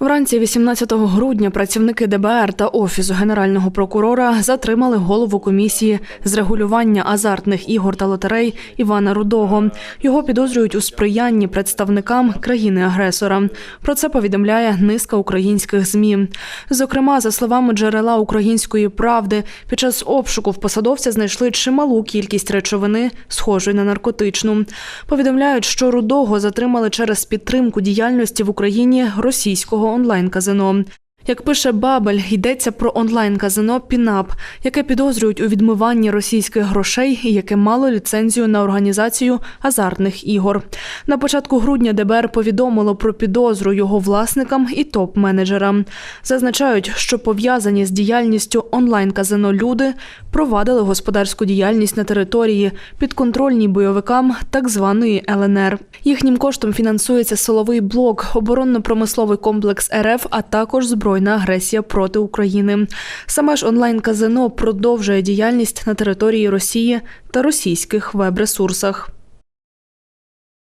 Вранці 18 грудня працівники ДБР та офісу генерального прокурора затримали голову комісії з регулювання азартних ігор та лотерей Івана Рудого. Його підозрюють у сприянні представникам країни-агресора. Про це повідомляє низка українських змі. Зокрема, за словами джерела української правди, під час обшуку в посадовця знайшли чималу кількість речовини, схожої на наркотичну. Повідомляють, що Рудого затримали через підтримку діяльності в Україні російського онлайн-казино. Як пише Бабель, йдеться про онлайн-казино Пінап, яке підозрюють у відмиванні російських грошей і яке мало ліцензію на організацію азартних ігор. На початку грудня ДБР повідомило про підозру його власникам і топ-менеджерам. Зазначають, що пов'язані з діяльністю онлайн-казино люди провадили господарську діяльність на території, підконтрольній бойовикам так званої ЛНР. Їхнім коштом фінансується силовий блок, оборонно-промисловий комплекс РФ, а також збройна агресія проти України. Саме ж онлайн-казино продовжує діяльність на території Росії та російських веб-ресурсах.